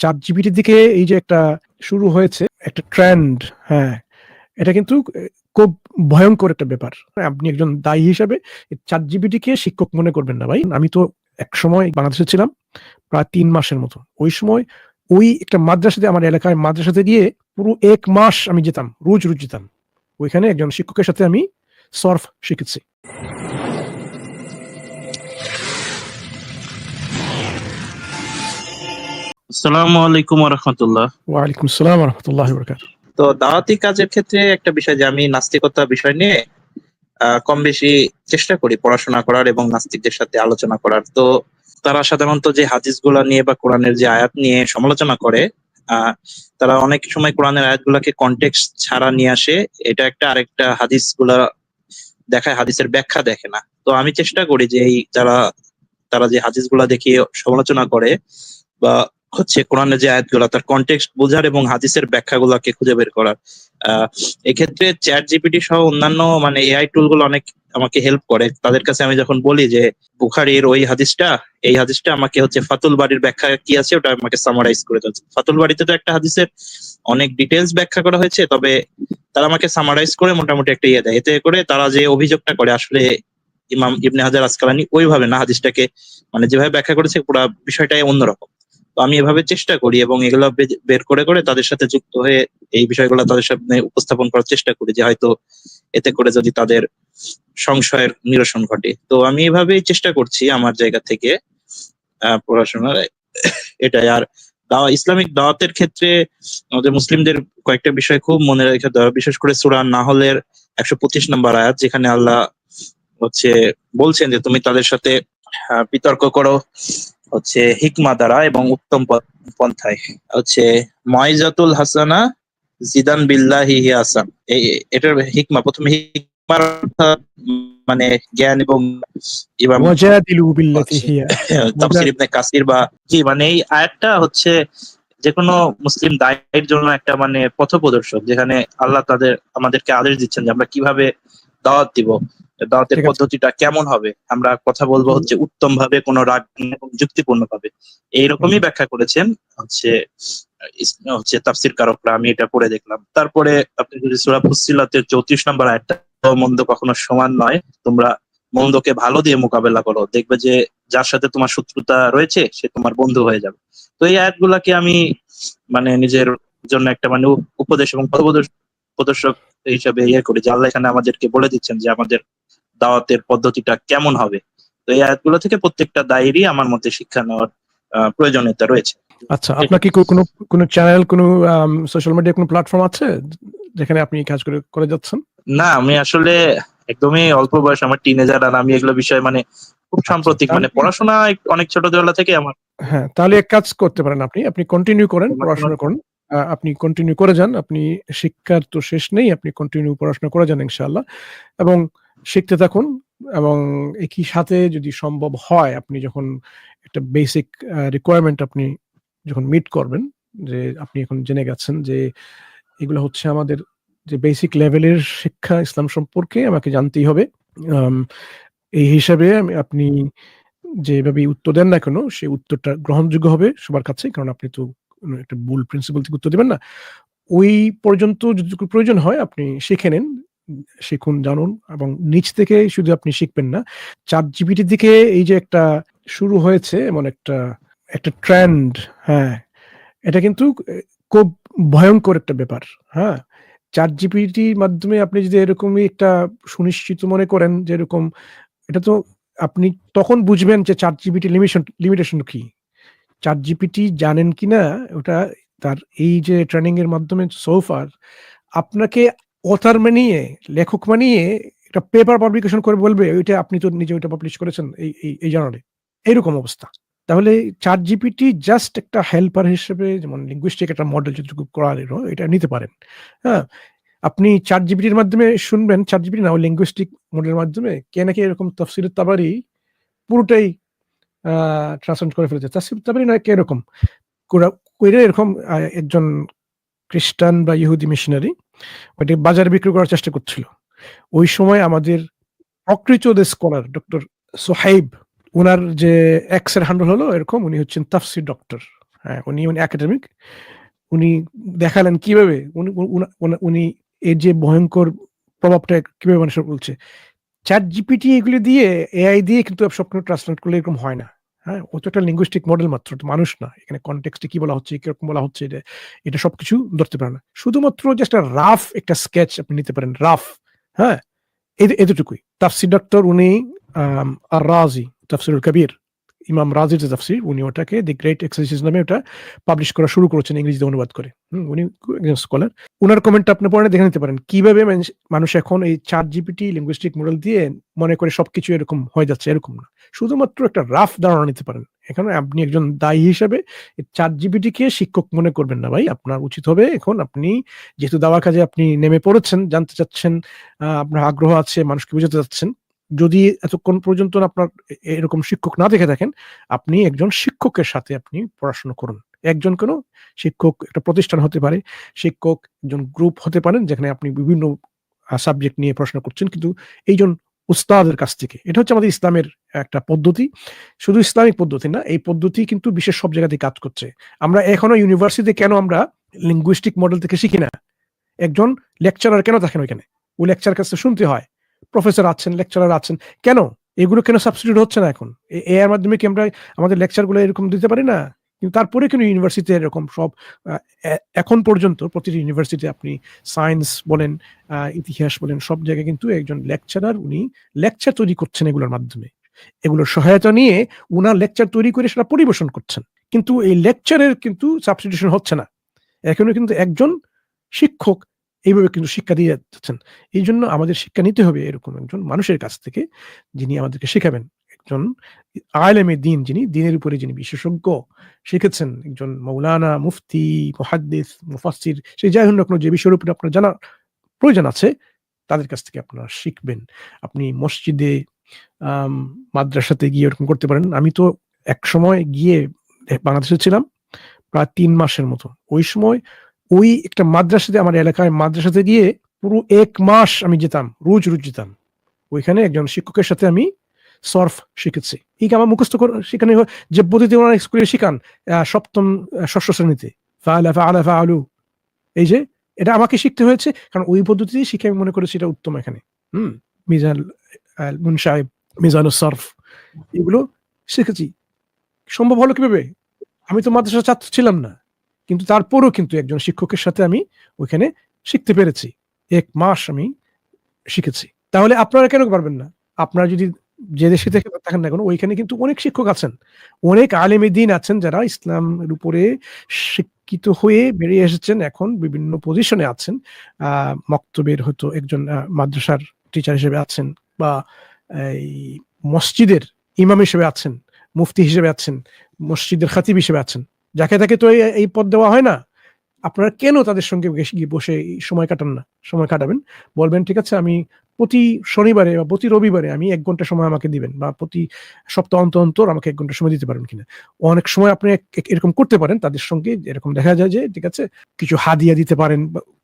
চার জিবিটির দিকে এই যে একটা শুরু হয়েছে, একটা ট্রেন্ড হ্যাঁ এটা কিন্তু খুব ভয়ঙ্কর একটা ব্যাপার। আপনি একজন দায়ী হিসাবে চার জিবিটিকে শিক্ষক মনে করবেন না ভাই। আমি তো এক সময় বাংলাদেশে ছিলাম, প্রায় তিন মাসের মতো। ওই সময় ওই একটা মাদ্রাসাতে, আমার এলাকায় মাদ্রাসাতে গিয়ে পুরো এক মাস আমি যেতাম, রোজ রোজ যেতাম। ওইখানে একজন শিক্ষকের সাথে আমি সর্ফ শিখেছি। আসসালামু আলাইকুম রহমতুল্লাহ ওয়ালাইকুম আসসালাম রহমতুল্লাহ বরকাত তো দাওয়াতি কাজের ক্ষেত্রে একটা বিষয় যে আমি নাস্তিকতা বিষয় নিয়ে আহ, কম বেশি চেষ্টা করি পড়াশোনা করার এবং নাস্তিকদের সাথে আলোচনা করার। তো তারা সাধারণত যে হাদিসগুলা নিয়ে বা কোরআনের যে আয়াত নিয়ে সমালোচনা করে আহ, তারা অনেক সময় কোরআনের আয়াতগুলাকে কনটেক্সট ছাড়া নিয়ে আসে। এটা একটা আরেকটা হাদিসগুলা দেখায় হাদিসের ব্যাখ্যা দেখে না। তো আমি চেষ্টা করি যে এই যারা তারা যে হাদিসগুলা দেখিয়ে সমালোচনা করে বা হচ্ছে কোরআনের যে আয়াতগুলো, তার কনটেক্সট বোঝার এবং হাদিসের ব্যাখ্যাগুলোকে খুঁজে বের করার। এক্ষেত্রে চ্যাট জিপিটি সহ অন্যান্য মানে এআই টুলগুলো অনেক আমাকে হেল্প করে। তাদের কাছে আমি যখন বলি যে, বুখারির ওই হাদিসটা, এই হাদিসটা আমাকে হচ্ছে ফাতুল বাড়ির ব্যাখ্যা কি আছে, ওটা আমাকে সামারাইজ করে দিচ্ছে ফাতুল বাড়িতে তো একটা হাদিসের অনেক ডিটেলস ব্যাখ্যা করা হয়েছে, তবে তারা আমাকে সামারাইজ করে মোটামুটি একটা ইয়ে দেয়। এতে করে তারা যে অভিযোগটা করে, আসলে ইমাম ইবনে হাজার আসকালানি ওইভাবে না, হাদিসটাকে মানে যেভাবে ব্যাখ্যা করেছে, পুরো বিষয়টাই অন্যরকম। তো আমি এভাবে চেষ্টা করি এবং এগুলো বের করে করে তাদের সাথে যুক্ত হয়ে এই বিষয়গুলো তাদের সামনে উপস্থাপন করার চেষ্টা করি যে হয়তো এতে করে যদি তাদের সংশয়ের নিরসন ঘটে। তো আমি এভাবেই চেষ্টা করছি আমার জায়গা থেকে পড়াশোনার। এটাই আর দাওয়া, ইসলামিক দাওয়াতের ক্ষেত্রে আমাদের মুসলিমদের কয়েকটা বিষয় খুব মনে রেখে দেওয়া, বিশেষ করে সুরা নাহলের একশো পঁচিশ নম্বর আয়াত, যেখানে আল্লাহ হচ্ছে বলছেন যে তুমি তাদের সাথে বিতর্ক করো হচ্ছে হিকমা দ্বারা এবং উত্তম পন্থায়। হচ্ছে ময়জাতুল হাসানা জিদান বিল্লাহি হাসান। এটার হিকমা প্রথমে হিকমার মানে জ্ঞান এবং ইমাম। ওয়াজাদিলু বিল্লাতি হিয়া তাফসির ইবনে কাসির বা জি মানে এই আয়াতটা হচ্ছে যে কোনো মুসলিম দায়ের জন্য একটা মানে পথপ্রদর্শক যেখানে আল্লাহ তাদের আমাদেরকে আদেশ দিচ্ছেন যে আমরা কীভাবে দাওয়াত দিব। দাওয়াতের পদ্ধতিটা কেমন হবে? আমরা কথা বলব হচ্ছে উত্তম ভাবে কোনো রাগ এবং যুক্তিপূর্ণ ভাবে এইরকমই ব্যাখ্যা করেছেন হচ্ছে হচ্ছে তাফসির কারকরা আমি এটা পড়ে দেখলাম। তারপরে আপনি যদি সূরা ফুসসিলাতের চৌত্রিশ নম্বর আয়াতটা ভালো মন্দ কখনো সমান নয়। তোমরা মন্দকে ভালো দিয়ে মোকাবেলা করো। দেখবে যে যার সাথে তোমার শত্রুতা রয়েছে সে তোমার বন্ধু হয়ে যাবে। তো এই আয়াতগুলাকে আমি মানে নিজের জন্য একটা মানে উপদেশ এবং পথপ্রদর্শ- প্রদর্শক হিসাবে ইয়ে করি যে আল্লাহ এখানে আমাদেরকে বলে দিচ্ছেন যে আমাদের দাওয়াতের পদ্ধতিটা কেমন হবে? তো এই আয়াতগুলো থেকে প্রত্যেকটা দায়েরই আমার মধ্যে শিক্ষা নেওয়ার প্রয়োজনীয়তা রয়েছে। আচ্ছা আপনার কি কোনো কোনো চ্যানেল কোনো সোশ্যাল মিডিয়া কোনো প্ল্যাটফর্ম আছে যেখানে আপনি কাজ করে করে যাচ্ছেন? না আমি আসলে একদমই অল্প বয়স আমার টিনেজার আর আমি এগুলো বিষয়ে মানে খুব সাম্প্রতিক মানে পড়াশোনা অনেক ছোটবেলা থেকে আমার হ্যাঁ তাহলে এক কাজ করতে পারেন আপনি আপনি কন্টিনিউ করেন পড়াশোনা করুন। আপনি কন্টিনিউ করে যান আপনি শিক্ষার তো শেষ নেই আপনি কন্টিনিউ পড়াশোনা করে যান ইনশাআল্লাহ। এবং শিখতে থাকুন এবং একই সাথে যদি সম্ভব হয়, আপনি যখন একটা বেসিক রিকোয়ারমেন্ট আপনি যখন মিট করবেন, যে আপনি এখন জেনে গেছেন যে এগুলো হচ্ছে আমাদের যে বেসিক লেভেলের শিক্ষা ইসলাম সম্পর্কে আমাকে জানতেই হবে। এই হিসাবে আপনি যেভাবে উত্তর দেন না কেন সেই উত্তরটা গ্রহণযোগ্য হবে সবার কাছে, কারণ আপনি তো একটা ভুল প্রিন্সিপাল থেকে উত্তর দেবেন না। ওই পর্যন্ত যতটুকু প্রয়োজন হয়, আপনি শিখে নেন। শিখুন, জানুন এবং নিচ থেকে শুধু আপনি শিখবেন না চার জিবিটির দিকে এই যে একটা শুরু হয়েছে এমন একটা একটা ট্রেন্ড হ্যাঁ এটা কিন্তু খুব ভয়ঙ্কর একটা ব্যাপার হ্যাঁ চার জিপিটির মাধ্যমে আপনি যদি এরকমই একটা সুনিশ্চিত মনে করেন যে এরকম, এটা তো আপনি তখন বুঝবেন যে চার জিবিটি লিমিশন লিমিটেশন কি চার জিপিটি জানেন কি না ওটা তার এই যে ট্রেনিং এর মাধ্যমে সোফার আপনাকে অথার মানিয়ে লেখক মানিয়ে একটা পেপার পাবলিকেশন করে বলবে, ওইটা আপনি তো নিজে ওইটা পাবলিশ করেছেন এই এই জার্নালে এইরকম অবস্থা। তাহলে চার জিপিটি জাস্ট একটা হেল্পার হিসেবে, যেমন লিঙ্গুইস্টিক একটা মডেল যতটুকু করালেরও, এটা নিতে পারেন। হ্যাঁ? আপনি চার জিবিটির মাধ্যমে শুনবেন চার জিবিটি না লিঙ্গুইস্টিক মডেলের মাধ্যমে, কে নাকি এরকম তফসির তাবারি পুরোটাই ট্রান্সলেট করে ফেলেছে। তফসির তাবারি না, কে এরকম? কোরা- কইরা এরকম একজন খ্রিস্টান বা ইহুদি মিশনারি ওইটা বাজারে বিক্রি করার চেষ্টা করছিল। ওই সময় আমাদের প্রকৃত স্কলার ডক্টর সোহাইব ওনার যে এক্সের হ্যান্ডল হলো এরকম, উনি হচ্ছেন তাফসির ডক্টর হ্যাঁ উনি উনি একাডেমিক উনি দেখালেন কীভাবে, উনি, উনি- এর যে ভয়ঙ্কর প্রভাবটা কীভাবে মানুষের বলছে চ্যাট জিপিটি এগুলি দিয়ে এআই দিয়ে কিন্তু সব ট্রান্সলেট করলে এরকম হয় না। হ্যাঁ ও তো একটা লিঙ্গুইস্টিক মডেল মাত্র মানুষ না। এখানে কনটেক্সটে কি বলা হচ্ছে, কীরকম বলা হচ্ছে, এটা এটা সবকিছু ধরতে পারে না। শুধুমাত্র জাস্ট রাফ একটা স্কেচ আপনি নিতে পারেন রাফ হ্যাঁ? এ- এতটুকুই। তাফসির ডক্টর উনি আর রাজি তাফসিরুল কবির। ইমাম রাজির তাফসির, উনি ওটাকে দি গ্রেট এক্সারসাইজ নামে ওটা পাবলিশ করা শুরু করেছেন, ইংরেজিতে অনুবাদ করে। উনি একজন স্কলার উনার কমেন্টটা আপনি পড়ে দেখে নিতে পারেন। কীভাবে মানুষ- এখন এই চার জিপিটি লিঙ্গুইস্টিক মডেল দিয়ে মনে করে সবকিছু এরকম হয়ে যাচ্ছে, এরকম না। শুধুমাত্র একটা রাফ ধারণা নিতে পারেন। এখানে আপনি একজন দায়ী হিসাবে চার জিবিটি কে শিক্ষক মনে করবেন না ভাই। আপনার উচিত হবে এখন আপনি যেহেতু দাওয়া কাজে আপনি নেমে পড়েছেন, জানতে চাচ্ছেন আপনার আগ্রহ আছে, মানুষকে বোঝাতে চাচ্ছেন যদি এতক্ষণ পর্যন্ত আপনার এরকম শিক্ষক না দেখে থাকেন, আপনি একজন শিক্ষকের সাথে আপনি পড়াশোনা করুন। একজন কোনো শিক্ষক একটা প্রতিষ্ঠান হতে পারে, শিক্ষক একজন গ্রুপ হতে পারেন, যেখানে আপনি বিভিন্ন সাবজেক্ট নিয়ে পড়াশোনা করছেন, কিন্তু এইজন উস্তাদের কাছ থেকে। এটা হচ্ছে আমাদের ইসলামের একটা পদ্ধতি। শুধু ইসলামিক পদ্ধতি না, এই পদ্ধতি কিন্তু বিশেষ সব জায়গাতে কাজ করছে। আমরা এখনও ইউনিভার্সিটিতে কেন আমরা লিঙ্গুইস্টিক মডেল থেকে শিখি না? একজন লেকচারার কেন থাকেন ওইখানে? ওই লেকচার কাছে শুনতে হয়। প্রফেসর আছেন, লেকচারার আছেন। কেন? এগুলো কেন সাবস্টিটিউট হচ্ছে না এখন? এ এর মাধ্যমে কি আমরা আমাদের লেকচারগুলো এরকম দিতে পারি না? কিন্তু তারপরে কেন ইউনিভার্সিটি এরকম সব এখন পর্যন্ত প্রতিটি ইউনিভার্সিটি আপনি সায়েন্স বলেন ইতিহাস বলেন, সব জায়গায় কিন্তু একজন লেকচারার উনি লেকচার তৈরি করছেন এগুলোর মাধ্যমে। এগুলোর সহায়তা নিয়ে উনার লেকচার তৈরি করে সেটা পরিবেশন করছেন। কিন্তু এই লেকচারের কিন্তু সাবস্টিটিউশন হচ্ছে না। এখনও কিন্তু একজন শিক্ষক এইভাবে কিন্তু শিক্ষা দিয়ে যাচ্ছেন। এই জন্য আমাদের শিক্ষা নিতে হবে এরকম একজন মানুষের কাছ থেকে, যিনি আমাদেরকে শেখাবেন। একজন আলেমে দিন যিনি, দিনের উপরে যিনি বিশেষজ্ঞ, শিখেছেন। একজন মৌলানা মুফতি, মুহাদ্দিস মুফাসির সেই যাই হোক যে বিষয়ের উপরে আপনার জানা প্রয়োজন আছে, তাদের কাছ থেকে আপনারা শিখবেন। আপনি মসজিদে মাদ্রাসাতে গিয়ে এরকম করতে পারেন। আমি তো এক সময় গিয়ে বাংলাদেশে ছিলাম, প্রায় তিন মাসের মতো। ওই সময় ওই একটা মাদ্রাসাতে, আমার এলাকায় মাদ্রাসাতে গিয়ে পুরো এক মাস আমি যেতাম, রোজ রোজ যেতাম। ওইখানে একজন শিক্ষকের সাথে আমি সর্ফ শিখেছি। এই আমার মুখস্থ সেখানে যে পদ্ধতি ওনারা স্কুলে শিখান সপ্তম ষষ্ঠ শ্রেণীতে ফাআলু এই যে এটা আমাকে শিখতে হয়েছে, কারণ ওই পদ্ধতি শিখে আমি মনে করেছি এটা উত্তম এখানে। হুম? মিজান মুন সাহেব মিজান সরফ, এগুলো শিখেছি। সম্ভব হলো কীভাবে? আমি তো মাদ্রাসার ছাত্র ছিলাম না। কিন্তু তারপরও কিন্তু একজন শিক্ষকের সাথে আমি ওইখানে শিখতে পেরেছি। এক মাস আমি শিখেছি। তাহলে আপনারা কেন পারবেন না? আপনারা যদি যে দেশে থেকে থাকেন না কেন, ওইখানে কিন্তু অনেক শিক্ষক আছেন। অনেক আলেমী দিন আছেন যারা ইসলামের উপরে শিক্ষিত হয়ে বেরিয়ে এসেছেন, এখন বিভিন্ন পজিশনে আছেন। মক্তবের হয়তো একজন মাদ্রাসার টিচার হিসেবে আছেন বা এই মসজিদের ইমাম হিসেবে আছেন, মুফতি হিসেবে আছেন, মসজিদের খাতিব হিসেবে আছেন। যাকে তাকে তো এই- পদ দেওয়া হয় না, আপনারা কেন তাদের সঙ্গে গিয়ে বসে সময় কাটান না? সময় কাটাবেন। বলবেন, ঠিক আছে, আমি প্রতি শনিবারে বা প্রতি রবিবারে আমি এক ঘণ্টা সময় আমাকে দিবেন বা প্রতি সপ্তাহ অন্তর অন্তর আমাকে এক ঘণ্টা সময় দিতে পারবেন কিনা? অনেক সময় আপনি এরকম করতে পারেন তাদের সঙ্গে, এরকম দেখা যায় যে, ঠিক আছে, কিছু হাদিয়া দিতে পারেন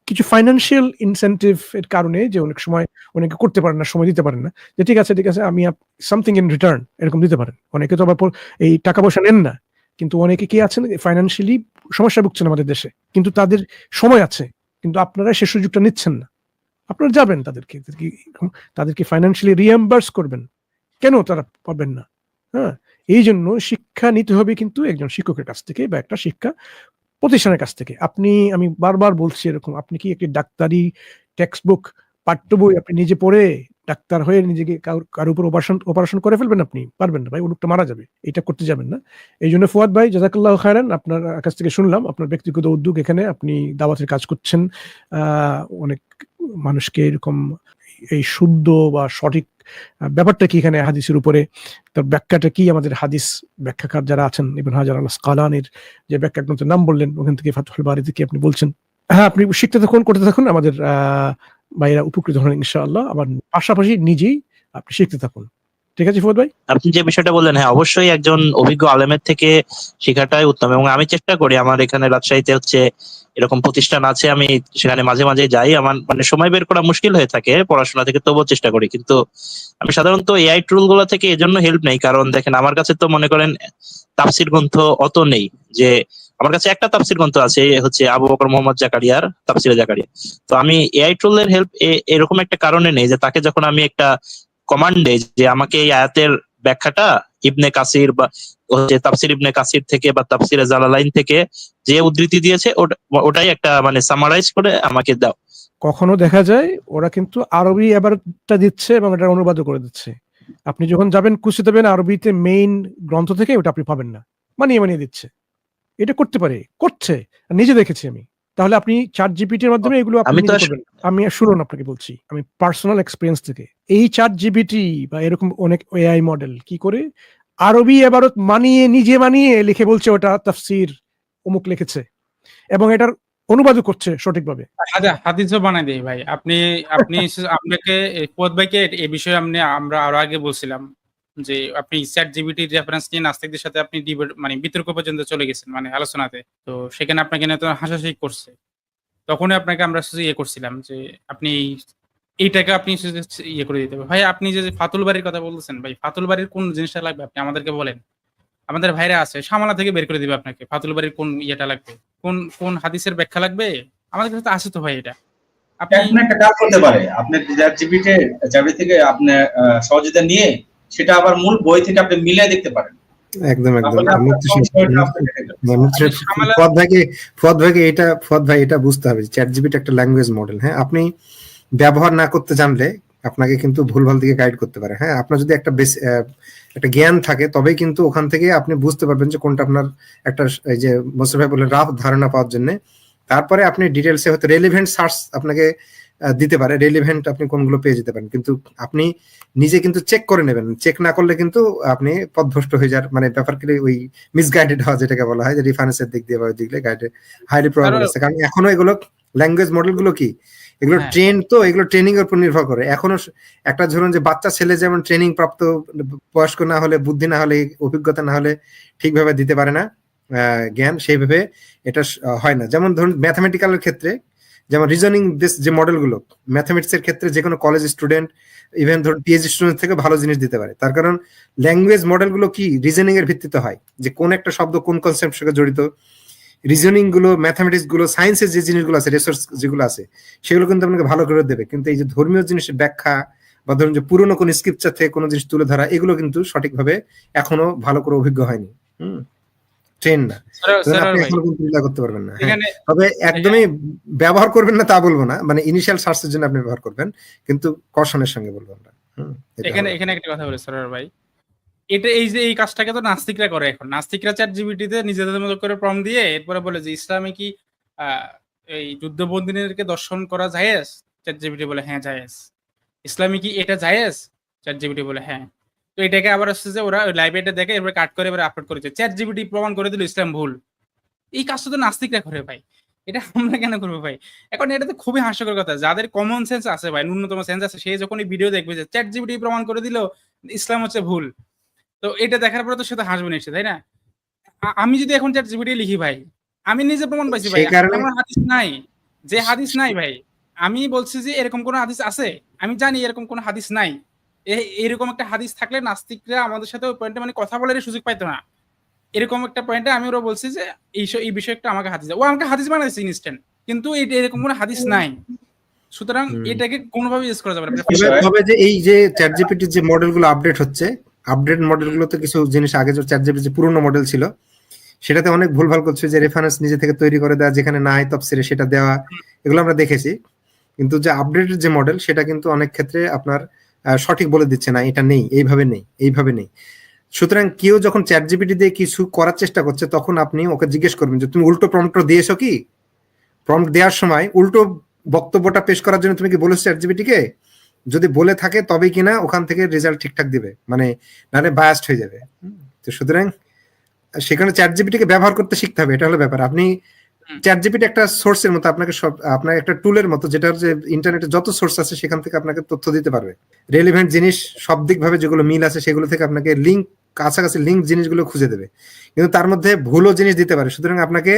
কিছু ফাইন্যান্সিয়াল ইনসেন্টিভ এর কারণে যে অনেক সময় অনেকে করতে পারেন না, সময় দিতে পারেন না, যে ঠিক আছে ঠিক আছে, আমি সামথিং ইন রিটার্ন এরকম দিতে পারেন। অনেকে তো আবার এই টাকা পয়সা নেন না। কিন্তু অনেকে কি আছেন ফাইন্যান্সিয়ালি সমস্যা ভুগছেন আমাদের দেশে, কিন্তু তাদের সময় আছে, কিন্তু আপনারা সে সুযোগটা নিচ্ছেন না। আপনারা যাবেন তাদেরকে তাদেরকে ফাইন্যান্সিয়ালি রিএম্বার্স করবেন। কেন তারা পাবেন না? হ্যাঁ এই জন্য শিক্ষা নিতে হবে কিন্তু একজন শিক্ষকের কাছ থেকে বা একটা শিক্ষা প্রতিষ্ঠানের কাছ থেকে। আপনি, আমি বারবার বলছি এরকম, আপনি কি একটি ডাক্তারি টেক্সট বুক পাঠ্য বই আপনি নিজে পড়ে ডাক্তার হয়ে নিজেকে কারোর উপর অপারেশন অপারেশন করে ফেলবেন আপনি, পারবেন না, ভাই ও লোকটা মারা যাবে, এটা করতে যাবেন না। এই জন্য ফুয়াদ ভাই, জাজাকাল্লাহ খায়রান, আপনার কাছ থেকে শুনলাম, আপনার ব্যক্তিগত উদ্যোগ এখানে, আপনি দাওয়াতের কাজ করছেন অনেক মানুষকে এরকম এই শুদ্ধ বা সঠিক ব্যাপারটা কি এখানে হাদিসের উপরে? তার ব্যাখ্যাটা কি আমাদের হাদিস ব্যাখ্যাকার যারা আছেন, ইবন হাজার আল্লাহ কালানের যে ব্যাখ্যা গ্রন্থের নাম বললেন, ওখান থেকে ফাতুল বাড়ি থেকে আপনি বলছেন? হ্যাঁ আপনি শিখতে থাকুন, করতে থাকুন, আমাদের ভাইরা উপকৃত হন ইনশাআল্লাহ। আবার পাশাপাশি নিজেই আপনি শিখতে থাকুন। ঠিক আছে ফুয়াদ ভাই? আপনি যে বিষয়টা বললেন হ্যাঁ অবশ্যই একজন অভিজ্ঞ আলেমের থেকে শেখাটাই উত্তম এবং আমি চেষ্টা করি আমার এখানে রাজশাহীতে হচ্ছে এরকম প্রতিষ্ঠান আছে, আমি সেখানে মাঝে মাঝে যাই। আমার মানে সময় বের করা মুশকিল হয়ে থাকে, পড়াশোনা থেকে তবুও চেষ্টা করি। কিন্তু আমি সাধারণত এআই টুলগুলো থেকে এজন্য হেল্প নেই, কারণ দেখেন আমার কাছে তো মনে করেন তাফসির গ্রন্থ অত নেই যে আমার কাছে একটা তাফসির গ্রন্থ আছে হচ্ছে আবু বকর মোহাম্মদ জাকারিয়ার তাফসিরে জাকারিয়া। তো আমি এআই টুলের হেল্প এরকম একটা কারণে নেই যে তাকে যখন আমি একটা কমান্ড দেই যে আমাকে এই আয়াতের ব্যাখ্যাটা ইবনে কাসির বা হচ্ছে তাফসির ইবনে কাসির থেকে বা তাফসিরে জালালাইন থেকে যে উদ্ধৃতি দিয়েছে, ওটা- ওটাই একটা মানে সামারাইজ করে আমাকে দাও। কখনো দেখা যায় ওরা কিন্তু আরবি এবারটা দিচ্ছে এবং এটার অনুবাদও করে দিচ্ছে। আপনি যখন যাবেন কুচি দেবেন আরবিতে মেইন গ্রন্থ থেকে ওটা আপনি পাবেন না। মানিয়ে মানিয়ে দিচ্ছে। এটা করতে পারে করছে নিজে দেখেছি আমি। তাহলে আপনি চার জিপিটির মাধ্যমে এগুলো আপনি আমি শুনুন আপনাকে বলছি আমি পার্সোনাল এক্সপিরিয়েন্স থেকে। এই চার জিপিটি বা এরকম অনেক এআই মডেল কি করে? আরবি এবারত মানিয়ে নিজে মানিয়ে লিখে বলছে ওটা তাফসির অমুক লিখেছে। এবং এটার অনুবাদও করছে সঠিকভাবে। হাদা- হাদিসও বানাই দেয় ভাই। আপনি আপনি আপনাকে পদ ভাইকে এই বিষয়ে আপনি আমরা আরও আগে বলছিলাম। যে আপনি চ্যাট জিবিটির রেফারেন্স নিয়ে নাস্তিকদের সাথে আপনি ডিবেট মানে বিতর্ক পর্যন্ত চলে গেছেন মানে আলোচনাতে। তো সেখানে আপনাকে নিয়ে তো হাসাহাসি করছে। তখনই আপনাকে আমরা ইয়ে করছিলাম যে আপনি এইটাকে আপনি ইয়ে করে দিতে হবে। ভাই, আপনি যে ফাতুল বাড়ির কথা বলতেছেন, ভাই, ফাতুল বাড়ির কোন জিনিসটা লাগবে আপনি? আমাদেরকে বলেন। আমাদের ভাইরা আছে, সামালা থেকে বের করে দিবে আপনাকে, ফাতুল বাড়ির কোন ইয়েটা লাগবে? কোন কোন হাদিসের ব্যাখ্যা লাগবে? আমাদের কাছে আছে তো ভাই এটা। আপনি একটা কাজ করতে পারে আপনি জিবিতে জিবি থেকে আপনি সহযোগিতা নিয়ে সেটা আবার মূল বই থেকে আপনি মিলিয়ে দেখতে পারেন। একদম একদম। ফুয়াদ ভাইকে ফুয়াদ ভাইকে এটা ফুয়াদ ভাই এটা বুঝতে হবে চ্যাট জিবিটা একটা ল্যাঙ্গুয়েজ মডেল হ্যাঁ আপনি ব্যবহার না করতে জানলে আপনাকে কিন্তু ভুলভাল দিকে গাইড করতে পারে। হ্যাঁ আপনার যদি একটা বেশ আহ, একটা জ্ঞান থাকে তবেই কিন্তু ওখান থেকে আপনি বুঝতে পারবেন যে কোনটা আপনার একটা এই যে মোসর ভাই বললেন রাফ ধারণা পাওয়ার জন্য। তারপরে আপনি ডিটেলসে হয়তো রেলিভেন্ট সার্চ আপনাকে দিতে পারে রেলিভেন্ট আপনি কোনগুলো পেয়ে যেতে পারেন। কিন্তু আপনি নিজে কিন্তু চেক করে নেবেন। চেক না করলে কিন্তু আপনি পথভ্রষ্ট হয়ে যার মানে ব্যাপারকে ওই মিসগাইডেড হওয়া যেটাকে বলা হয় যে রিফারেন্সের দিক দিয়ে বা ওই দিক দিয়ে গাইডে হাইলি প্রবলেম আছে কারণ এখনও এগুলো ল্যাঙ্গুয়েজ মডেলগুলো কি? এগুলো হ্যাঁ। ট্রেন তো এগুলো ট্রেনিং এর উপর নির্ভর করে। এখনও একটা ধরুন যে বাচ্চা ছেলে যেমন ট্রেনিং প্রাপ্ত বয়স্ক না হলে বুদ্ধি না হলে অভিজ্ঞতা না হলে ঠিকভাবে দিতে পারে না জ্ঞান সেইভাবে এটা হয় না। যেমন ধরুন ম্যাথামেটিক্যালের ক্ষেত্রে যেমন রিজনিং বেস যে মডেলগুলো ম্যাথামেটিক্স এর ক্ষেত্রে যে কোনো কলেজ স্টুডেন্ট ইভেন ধরুন পিএইচডি স্টুডেন্ট থেকে ভালো জিনিস দিতে পারে। তার কারণ ল্যাঙ্গুয়েজ মডেলগুলো কি রিজনিং এর ভিত্তিতে হয়? যে কোন একটা শব্দ কোন কনসেপ্ট সঙ্গে জড়িত? রিজনিংগুলো ম্যাথামেটিক্সগুলো সায়েন্সের যে জিনিসগুলো আছে রিসোর্স যেগুলো আছে, সেগুলো কিন্তু আপনাকে ভালো করে দেবে। কিন্তু এই যে ধর্মীয় জিনিসের ব্যাখ্যা বা ধরুন যে পুরনো কোন স্ক্রিপচার থেকে কোনো জিনিস তুলে ধরা, এগুলো কিন্তু সঠিকভাবে এখনও ভালো করে অভিজ্ঞ হয়নি। হুম? ট্রেন না। করতে পারবেন না। হ্যাঁ। তবে একদমই ব্যবহার করবেন না তা বলব না। মানে ইনিশিয়াল সার্চের জন্য আপনি ব্যবহার করবেন কিন্তু কশনের সঙ্গে বলব আমরা। এখানে এখানে একটা কথা বলে সরোয়ার ভাই। এটা এই যে এই কাজটাকে তো নাস্তিকরা করে এখন। নাস্তিকরা চ্যাট জিবিটিতে নিজেদের মতো করে প্রম দিয়ে এরপরে বলে যে ইসলামে কি আহ, এই যুদ্ধবন্দীদেরকে দর্শন করা জায়েজ? চ্যাট জিবিটি বলে হ্যাঁ জায়েজ। ইসলামে কি এটা জায়েজ? চ্যাট জিবিটি বলে হ্যাঁ। তো এটাকে আবার হচ্ছে যে ওরা লাইব্রেরিটা দেখে এরপরে কাট করে এবার আপলোড করেছে। চ্যাট জিবিটি প্রমাণ করে দিল ইসলাম ভুল। এই কাজটা তো নাস্তিকরা করে ভাই। এটা আমরা কেন করব ভাই? এখন এটা তো খুবই হাস্যকর কথা। যাদের কমন সেন্স আছে ভাই ন্যূনতম সেন্স আছে সে যখন এই ভিডিও দেখবে যে চ্যাট জিবিটি প্রমাণ করে দিল ইসলাম হচ্ছে ভুল। তো এটা দেখার পরে তো সে তো হাসবে নিশ্চয় তাই না? আমি যদি এখন চ্যাট জিবিটি লিখি ভাই আমি নিজে প্রমাণ পাইছি ভাই। আমার হাদিস নাই। যে হাদিস নাই ভাই আমি বলছি যে এরকম কোন হাদিস আছে? আমি জানি এরকম কোন হাদিস নাই। এরকম একটা হাদিস থাকলে নাস্তিকরা আমাদের সাথে ওই পয়েন্টে মানে কথা বলার সুযোগ পাইতো না। এরকম একটা পয়েন্টে আমি ওরা বলছি যে এই এই বিষয়ে একটা আমাকে হাদিস ও আমাকে হাদিস বানাইছে ইনস্ট্যান্ট কিন্তু এটা এরকম কোনো হাদিস নাই। সুতরাং এটাকে কোনোভাবে ইউজ করা যাবে না। যে এই যে চ্যাট জিপিটির যে মডেলগুলো আপডেট হচ্ছে আপডেট মডেলগুলোতে কিছু জিনিস আগে যে চ্যাট জিপিটির যে পুরনো মডেল ছিল সেটাতে অনেক ভুলভাল করছে যে রেফারেন্স নিজে থেকে তৈরি করে দেওয়া যেখানে নাই তফসিরে সেটা দেওয়া এগুলো আমরা দেখেছি। কিন্তু যে আপডেটেড যে মডেল সেটা কিন্তু অনেক ক্ষেত্রে আপনার আহ, সঠিক বলে দিচ্ছে না, এটা নেই, এইভাবে নেই এইভাবে নেই। সুতরাং কেউ যখন চ্যাট জিপিটি দিয়ে কিছু করার চেষ্টা করছে, তখন আপনি ওকে জিজ্ঞেস করবেন যে, তুমি উল্টো প্রম্পট দিয়েছ কি? প্রম্পট দেওয়ার সময় উল্টো বক্তব্যটা পেশ করার জন্য তুমি কি বলেছ চ্যাট জিপিটিকে যদি বলে থাকে তবে কিনা ওখান থেকে রেজাল্ট ঠিকঠাক দিবে মানে নাহলে বায়াস্ট হয়ে যাবে। তো সুতরাং সেখানে চ্যাট জিপিটিকে ব্যবহার করতে শিখতে হবে, এটা হলো ব্যাপার। আপনি। চ্যাট জিপিটি একটা সোর্সের মতো আপনাকে সব আপনার একটা টুলের মতো যেটা যে ইন্টারনেটে যত সোর্স আছে সেখান থেকে আপনাকে তথ্য দিতে পারবে। রেলিভেন্ট জিনিস সব দিক ভাবে যেগুলো মিল আছে সেগুলো থেকে আপনাকে লিঙ্ক কাছাকাছি লিঙ্ক জিনিসগুলো খুঁজে দেবে। কিন্তু তার মধ্যে ভুলও জিনিস দিতে পারে। সুতরাং আপনাকে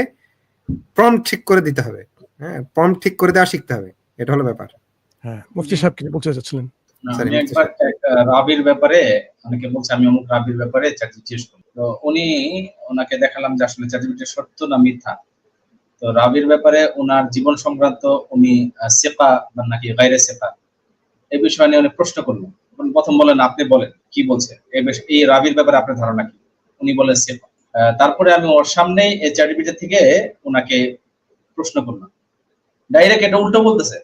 প্রম ঠিক করে দিতে হবে। হ্যাঁ প্রম ঠিক করে দেওয়া শিখতে হবে। এটা হলো ব্যাপার। হ্যাঁ মুফতি সাহেব কি বলতে চাচ্ছিলেন? রাবির ব্যাপারে অনেকে বলছে আমি অমুক রাবির ব্যাপারে চাকরি জিজ্ঞেস করব। তো উনি ওনাকে দেখালাম যে আসলে চ্যাটজিপিটি সত্য না মিথ্যা? তো রাবির ব্যাপারে ওনার জীবন সংক্রান্ত উনি সেপা বা নাকি গাইরে সেপা এই বিষয় নিয়ে উনি প্রশ্ন করলেন। প্রথম বলেন আপনি বলেন, কি বলছে? এই রাবির ব্যাপারে আপনার ধারণা কি? উনি বলেন সেপা তারপরে আমি ওর সামনেই এই চ্যাটজিপিটি থেকে ওনাকে প্রশ্ন করলাম। ডাইরেক্ট এটা উল্টো বলতেছে।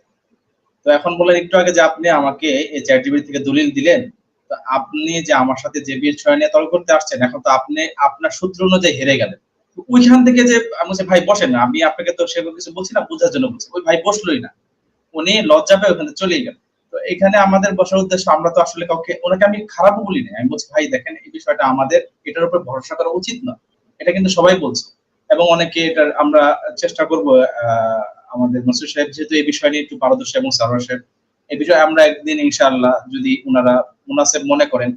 তো এখন বলেন, একটু আগে যে আপনি আমাকে এই চ্যাটজিপিটি থেকে দলিল দিলেন, তো আপনি যে আমার সাথে যে বিষয় নিয়ে তর্ক করতে আসছেন, এখন তো আপনি, আপনার সূত্র অনুযায়ী হেরে গেলেন। ওইখান থেকে যে আমি ভাই, বসেন না। আমি আপনাকে তো সেভাবে কিছু বলছি না, বোঝার জন্য বলছি। ওই ভাই বসলোই না। উনি লজ্জা পেয়ে ওখানে চলেই গেল। তো এখানে আমাদের বসার উদ্দেশ্য, আমরা তো আসলে কাউকে, ওনাকে আমি খারাপও বলি না আমি বলছি, ভাই, দেখেন, এই বিষয়টা আমাদের, এটার উপর ভরসা করা উচিত না। এটা কিন্তু সবাই বলছে। এবং অনেকে এটার আমরা চেষ্টা করব আমাদের মসুর সাহেব যেহেতু এই বিষয় নিয়ে একটু পারদর্শী এবং সারোয়ার সাহেব, এই বিষয়ে আমরা একদিন ইনশাআল্লাহ যদি ওনারা মুনাসেব মনে করেন,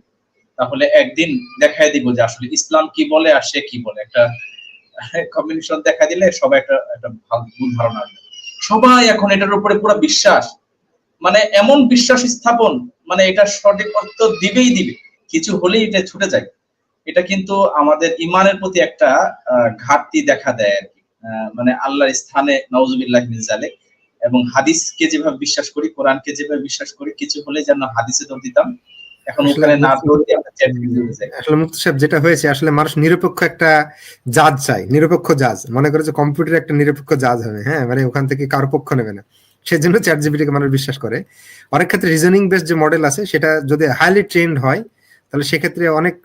তাহলে একদিন দেখাই দিব যে আসলে ইসলাম কি বলে আর সে কি বলে। একটা কম্বিনেশন দেখা দিলে সবাই একটা একটা ভালো ধারণা আসবে সবাই এখন এটার উপরে পুরো বিশ্বাস। মানে এমন বিশ্বাস স্থাপন মানে এটা সঠিক অর্থ দিবেই দিবে। কিছু হলেই এটা ছুটে যায়। এটা কিন্তু আমাদের ইমানের প্রতি একটা ঘাটতি দেখা দেয় আর কি। মানে আল্লাহর স্থানে নওজুবিল্লাহ মিন জালিক এবং হাদিসকে যেভাবে বিশ্বাস করি, কোরআনকে যেভাবে বিশ্বাস করি, কিছু হলে যেন হাদিসে দৌড় দিতাম এখন ওখানে না আসলে মুক্ত সাহেব যেটা হয়েছে আসলে মানুষ নিরপেক্ষ একটা জাজ চাই নিরপেক্ষ জাজ। মনে করে যে কম্পিউটার একটা নিরপেক্ষ জাজ হবে হ্যাঁ? মানে ওখান থেকে কারও পক্ষ নেবে না। সেজন্য চ্যাট জিবিটিকে মানুষ বিশ্বাস করে। অনেক ক্ষেত্রে রিজনিং বেস যে মডেল আছে সেটা যদি হাইলি ট্রেন্ড হয় তাহলে সেক্ষেত্রে অনেক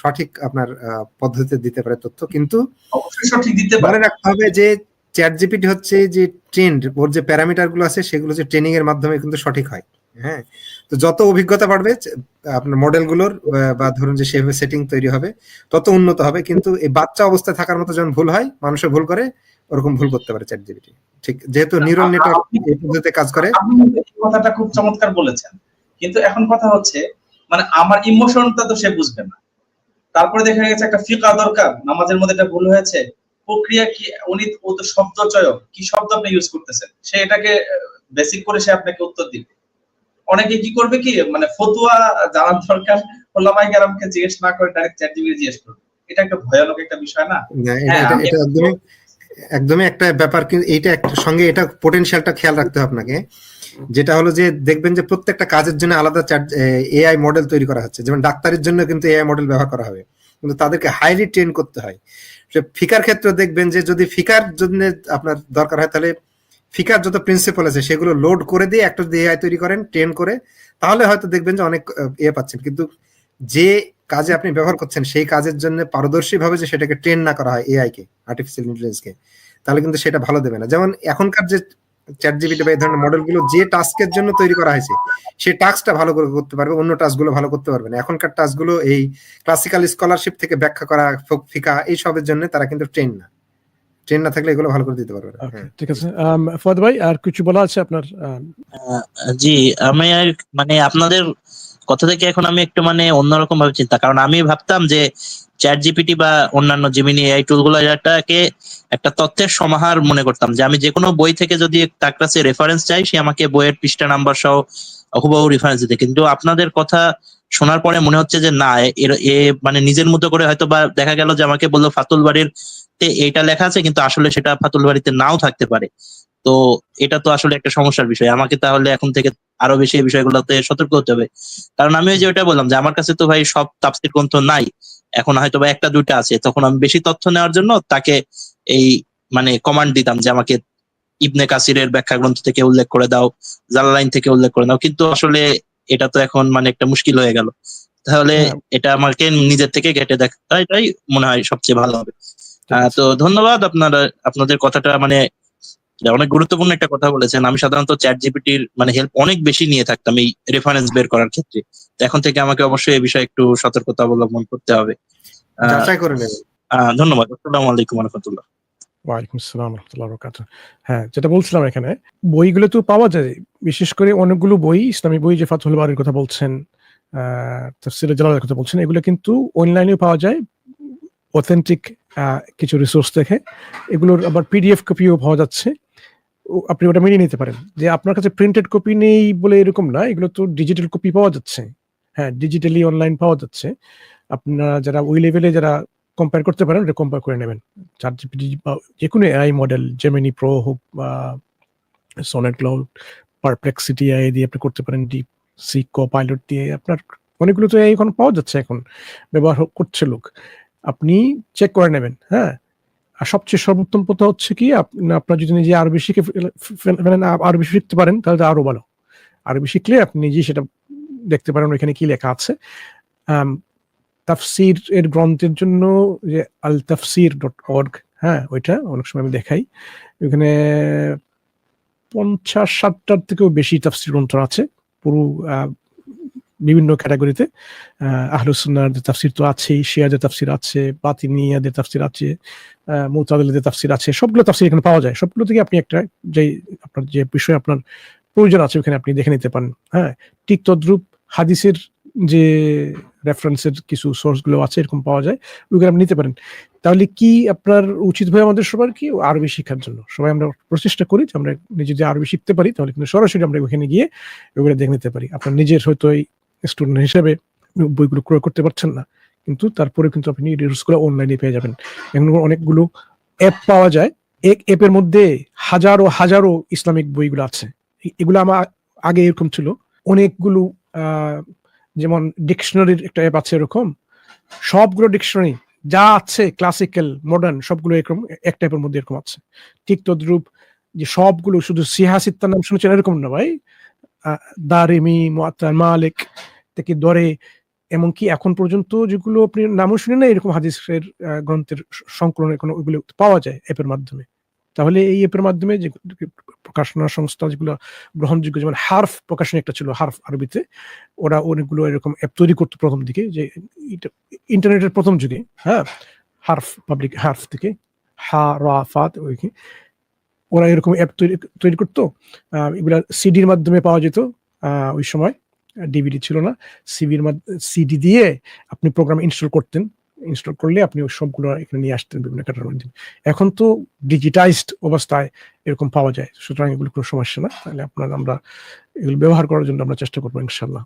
সঠিক আপনার পদ্ধতিতে দিতে পারে তথ্য। কিন্তু সঠিক দিতে পারে। মনে রাখতে হবে যে চ্যাট জিপিটি হচ্ছে যে ট্রেন্ড ওর যে প্যারামিটারগুলো আছে সেগুলো যে ট্রেনিং এর মাধ্যমে কিন্তু সঠিক হয়। হ্যাঁ তো যত অভিজ্ঞতা বাড়বে আপনার মডেলগুলোর বা- বা ধরুন যে সেভাবে সেটিং তৈরি হবে তত উন্নত হবে। কিন্তু এই বাচ্চা অবস্থায় থাকার মতো যখন ভুল হয় মানুষে ভুল করে ওরকম ভুল করতে পারে চ্যাট জিপিটি ঠিক যেহেতু নিউরাল নেটওয়ার্ক এই পদ্ধতিতে কাজ করে। কিন্তু কথাটা খুব চমৎকার বলেছেন। কিন্তু এখন কথা হচ্ছে মানে আমার ইমোশনটা তো সে বুঝবে না। তারপরে দেখা গেছে একটা ফিকা দরকার নামাজের মধ্যে একটা ভুল হয়েছে। প্রক্রিয়া কি উনি ও তো শব্দ চয়ক কি শব্দ আপনি ইউজ করতেছেন? সে এটাকে বেসিক করে সে আপনাকে উত্তর দিবে। অনেকে কি করবে কি মানে ফতুয়া জানার দরকার ওলামাই গ্রামকে জিজ্ঞেস না করে ডাইরেক্ট চ্যাট জিপিটি জিজ্ঞেস করবে। এটা একটা ভয়ানক একটা বিষয় না? এটা- হ্যাঁ, একদমই একটা ব্যাপার কিন্তু এইটা একটা সঙ্গে এটা পোটেনশিয়ালটা খেয়াল রাখতে হবে আপনাকে। যেটা হলো যে দেখবেন যে প্রত্যেকটা কাজের জন্য আলাদা এআই মডেল তৈরি করা হচ্ছে। যেমন ডাক্তারের জন্য কিন্তু এআই মডেল ব্যবহার করা হবে। কিন্তু তাদেরকে হাইলি ট্রেন করতে হয়। ফিকার ক্ষেত্রে দেখবেন যে যদি ফিকার জন্য আপনার দরকার হয় তাহলে ফিকার যত প্রিন্সিপাল আছে, সেগুলো লোড করে দিয়ে একটা এআই তৈরি করেন ট্রেন করে, তাহলে হয়তো দেখবেন যে অনেক ইয়ে পাচ্ছেন। কিন্তু যে কাজে আপনি ব্যবহার করছেন, সেই কাজের জন্য পারদর্শী ভাবে যে সেটাকে ট্রেন না করা হয় এআই কে আর্টিফিশিয়াল ইন্টেলিজেন্সকে তাহলে কিন্তু সেটা ভালো দেবে না। যেমন এখনকার যে চ্যাট জিবিটি বা এই ধরনের মডেলগুলো যে টাস্কের জন্য তৈরি করা হয়েছে সেই টাস্কটা ভালো করে করতে পারবে, অন্য টাস্কগুলো ভালো করতে পারবে না। এখনকার টাস্কগুলো এই ক্লাসিক্যাল স্কলারশিপ থেকে ব্যাখ্যা করা, ফিকা এই সবের জন্য তারা কিন্তু ট্রেন না। ট্রেন না থাকলে এগুলো ভালো করে দিতে পারবে হ্যাঁ। ঠিক আছে। আম, ফুয়াদ ভাই আর কিছু বলা আছে আপনার? আম, জি আমি আর মানে আপনাদের কথা থেকে এখন আমি একটু মানে অন্যরকম ভাবে চিন্তা। কারণ আমি ভাবতাম যে চ্যাট জিপিটি বা অন্যান্য জিমিনি এআই টুলগুলো এটাকে একটা তথ্যের সমাহার মনে করতাম। যে আমি যে কোনো বই থেকে যদি তার কাছে রেফারেন্স চাই সে আমাকে বইয়ের পৃষ্ঠা নাম্বার সহ হুবহু রেফারেন্স দিতে। কিন্তু আপনাদের কথা শোনার পরে মনে হচ্ছে যে না এর এ মানে নিজের মতো করে হয়তো বা দেখা গেল যে আমাকে বলল ফাতুল বাড়ির তে এইটা লেখা আছে কিন্তু আসলে সেটা ফাতুল বাড়িতে নাও থাকতে পারে। তো এটা তো আসলে একটা সমস্যার বিষয়। আমাকে তাহলে এখন থেকে আরও বেশি এই বিষয়গুলোতে সতর্ক হতে হবে। কারণ আমি ওই যে ওটা বললাম যে আমার কাছে তো ভাই সব তাফসির গ্রন্থ নাই। এখন হয়তো বা একটা দুইটা আছে। তখন আমি বেশি তথ্য নেওয়ার জন্য তাকে এই মানে কমান্ড দিতাম যে আমাকে ইবনে কাসিরের ব্যাখ্যা গ্রন্থ থেকে উল্লেখ করে দাও জালালাইন থেকে উল্লেখ করে দাও। কিন্তু আসলে এটা তো এখন মানে একটা মুশকিল হয়ে গেল। তাহলে হ্যাঁ। এটা আমাকে নিজের থেকে ঘেটে দেখা এটাই মনে হয় সবচেয়ে ভালো হবে। তো ধন্যবাদ আপনারা আপনাদের কথাটা মানে অনেক গুরুত্বপূর্ণ একটা কথা বলেছেন। আমি সাধারণত চ্যাট জিপিটির মানে হেল্প অনেক বেশি নিয়ে থাকতাম এই রেফারেন্স বের করার ক্ষেত্রে। তো এখন থেকে আমাকে অবশ্যই এই বিষয়ে একটু সতর্কতা অবলম্বন করতে হবে। ধন্যবাদ। আসসালামু আলাইকুম রহমতুল্লাহ ওয়ালাইকুম আসসালাম রহমতুল্লাহ বরকাত হ্যাঁ যেটা বলছিলাম এখানে বইগুলো তো পাওয়া যায়। বিশেষ করে অনেকগুলো বই ইসলামী বই যে ফাতুল বাড়ির কথা বলছেন তফসিলের জালালের কথা বলছেন এগুলো কিন্তু অনলাইনেও পাওয়া যায়। অথেন্টিক কিছু রিসোর্স দেখে। এগুলোর আবার পিডিএফ কপিও পাওয়া যাচ্ছে। আপনি ওটা মেনে নিতে পারেন। যে আপনার কাছে প্রিন্টেড কপি নেই বলে এরকম না, এগুলো তো ডিজিটাল কপি পাওয়া যাচ্ছে। হ্যাঁ ডিজিটালি অনলাইন পাওয়া যাচ্ছে। আপনারা যারা ওই লেভেলে যারা কম্পেয়ার করতে পারেন, ওটা কম্পেয়ার করে নেবেন। চার জিপিটি বা যে কোনো এআই মডেল জেমিনি প্রো হোক বা সোনেট ক্লাউড পারপ্লেক্সিটি এআই দিয়ে আপনি করতে পারেন ডিপ সি কো পাইলট দিয়ে। আপনার অনেকগুলো তো এখন পাওয়া যাচ্ছে এখন, ব্যবহার করছে লোক। আপনি চেক করে নেবেন হ্যাঁ? আর সবচেয়ে সর্বোত্তম পথা হচ্ছে কি, আপ- আপনার যদি নিজে আরবি শিখে ফেলে- ফেলে- ফেলেন আরবি শিখতে পারেন, তাহলে তো আরও ভালো। আরবি শিখলে আপনি নিজেই সেটা দেখতে পারেন ওইখানে কি লেখা আছে। তাফসির এর গ্রন্থের জন্য যে আল তাফসির ডট অর্গ হ্যাঁ ওইটা অনেক সময় আমি দেখাই। ওখানে পঞ্চাশ ষাটটার থেকেও বেশি তাফসির গ্রন্থ আছে। পুরো বিভিন্ন ক্যাটাগরিতে আহলুসুন্নার তাফসির তো আছেই, শিয়াদের তাফসির আছে, বাতিনিয়াদের তাফসির আছে মুতাদিলদের তাফসির আছে, সবগুলো তাফসির এখানে পাওয়া যায়। সবগুলো থেকে আপনি একটা যে আপনার যে বিষয় আপনার প্রয়োজন আছে ওখানে আপনি দেখে নিতে পারেন। হ্যাঁ ঠিক তদ্রুপ হাদিসের যে রেফারেন্সের কিছু সোর্সগুলো আছে, এরকম পাওয়া যায়, ওইগুলো আপনি নিতে পারেন। তাহলে কি আপনার উচিত হয় আমাদের সবার কি আরবি শিক্ষার জন্য? সবাই আমরা প্রচেষ্টা করি যে আমরা নিজে যদি আরবি শিখতে পারি, তাহলে কিন্তু সরাসরি আমরা ওখানে গিয়ে ওগুলো দেখে নিতে পারি। আপনার নিজের হয়তো স্টুডেন্ট হিসেবে বইগুলো ক্রয় করতে পারছেন না। কিন্তু তারপরে কিন্তু আপনি রিসোর্সগুলো অনলাইনে পেয়ে যাবেন। এখন অনেকগুলো অ্যাপ পাওয়া যায়। এক অ্যাপের মধ্যে হাজারো হাজারো ইসলামিক বইগুলো আছে। এগুলো আমার আগে এরকম ছিল। অনেকগুলো যেমন ডিকশনারির একটা অ্যাপ আছে এরকম। সবগুলো ডিকশনারি যা আছে ক্লাসিক্যাল মডার্ন সবগুলো এরকম এক টাইপের মধ্যে এরকম আছে। ঠিক তদ্রুপ যে সবগুলো শুধু সিহাসিত্তার নাম শুনেছেন? এরকম না ভাই। দারিমি মালিক থেকে দরে এমনকি এখন পর্যন্ত যেগুলো আপনি নামও শুনে না এরকম হাদিসের গ্রন্থের স- সংকলন এখন ওইগুলো পাওয়া যায় অ্যাপের মাধ্যমে। তাহলে এই অ্যাপের মাধ্যমে যে প্রকাশনা সংস্থা যেগুলো গ্রহণযোগ্য, যেমন হার্ফ প্রকাশনী একটা ছিল হার্ফ আরবিতে, ওরা অনেকগুলো এরকম অ্যাপ তৈরি করতো প্রথম দিকে, যে ইন্টারনেটের প্রথম যুগে হ্যাঁ? হার্ফ পাবলিক, হার্ফ থেকে হা, রা ফাত ওইখানে ওরা এরকম অ্যাপ তৈরি তৈরি করতো। এগুলা সিডির মাধ্যমে পাওয়া যেত ওই সময়। ডিভিডি ছিল না সিবির সিডি দিয়ে আপনি প্রোগ্রাম ইনস্টল করতেন। ইনস্টল করলে আপনি ওই সবগুলো এখানে নিয়ে আসতেন বিভিন্ন ক্যাটাগরির দিন এখন তো ডিজিটাইজড অবস্থায় এরকম পাওয়া যায়, সুতরাং এগুলো কোনো সমস্যা না। তাহলে আপনার আমরা এগুলো ব্যবহার করার জন্য আমরা চেষ্টা করব ইনশাল্লাহ